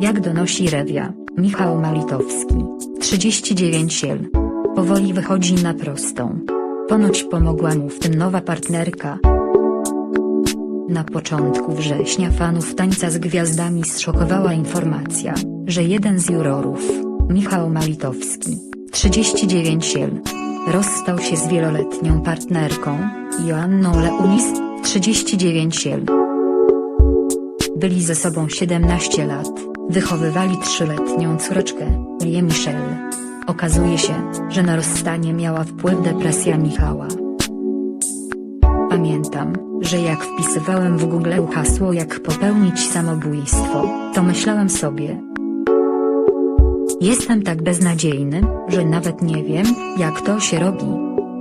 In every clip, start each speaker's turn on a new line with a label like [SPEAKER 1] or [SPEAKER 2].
[SPEAKER 1] Jak donosi Rewia, Michał Malitowski, 39 l. Powoli wychodzi na prostą. Ponoć pomogła mu w tym nowa partnerka. Na początku września fanów tańca z gwiazdami zszokowała informacja, że jeden z jurorów, Michał Malitowski, 39 l. Rozstał się z wieloletnią partnerką, Joanną Leunis, 39 l. Byli ze sobą 17 lat, wychowywali trzyletnią córeczkę, Lię Michelle. Okazuje się, że na rozstanie miała wpływ depresja Michała. Pamiętam, że jak wpisywałem w Google hasło jak popełnić samobójstwo, to myślałem sobie. Jestem tak beznadziejny, że nawet nie wiem, jak to się robi.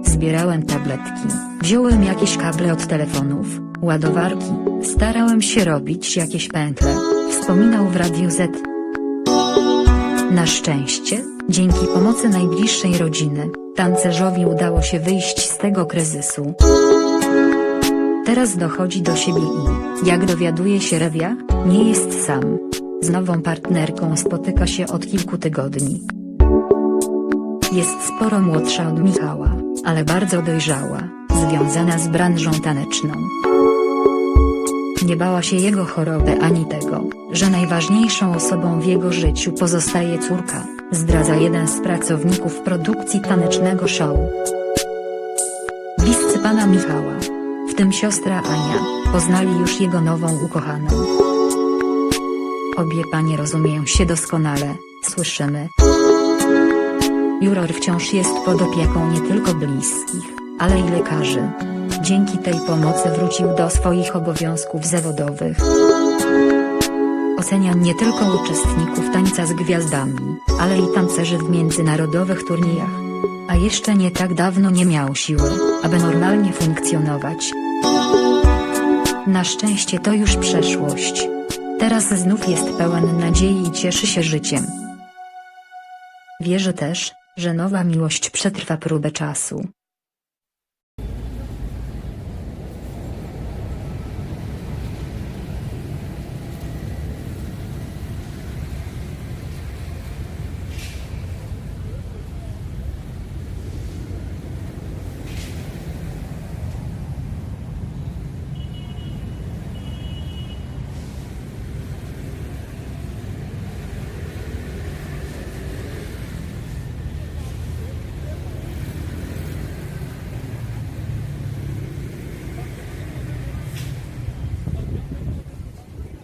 [SPEAKER 1] Zbierałem tabletki, wziąłem jakieś kable od telefonów, ładowarki, starałem się robić jakieś pętle, wspominał w Radiu Z. Na szczęście, dzięki pomocy najbliższej rodziny, tancerzowi udało się wyjść z tego kryzysu. Teraz dochodzi do siebie i, jak dowiaduje się Rewia, nie jest sam. Z nową partnerką spotyka się od kilku tygodni. Jest sporo młodsza od Michała, ale bardzo dojrzała, związana z branżą taneczną. Nie bała się jego choroby ani tego, że najważniejszą osobą w jego życiu pozostaje córka, zdradza jeden z pracowników produkcji tanecznego show. Bliscy pana Michała, w tym siostra Ania, poznali już jego nową ukochaną. Obie panie rozumieją się doskonale, słyszymy. Juror wciąż jest pod opieką nie tylko bliskich, ale i lekarzy. Dzięki tej pomocy wrócił do swoich obowiązków zawodowych. Ocenia nie tylko uczestników tańca z gwiazdami, ale i tancerzy w międzynarodowych turniejach. A jeszcze nie tak dawno nie miał siły, aby normalnie funkcjonować. Na szczęście to już przeszłość. Teraz znów jest pełen nadziei i cieszy się życiem. Wierzy też, że nowa miłość przetrwa próbę czasu.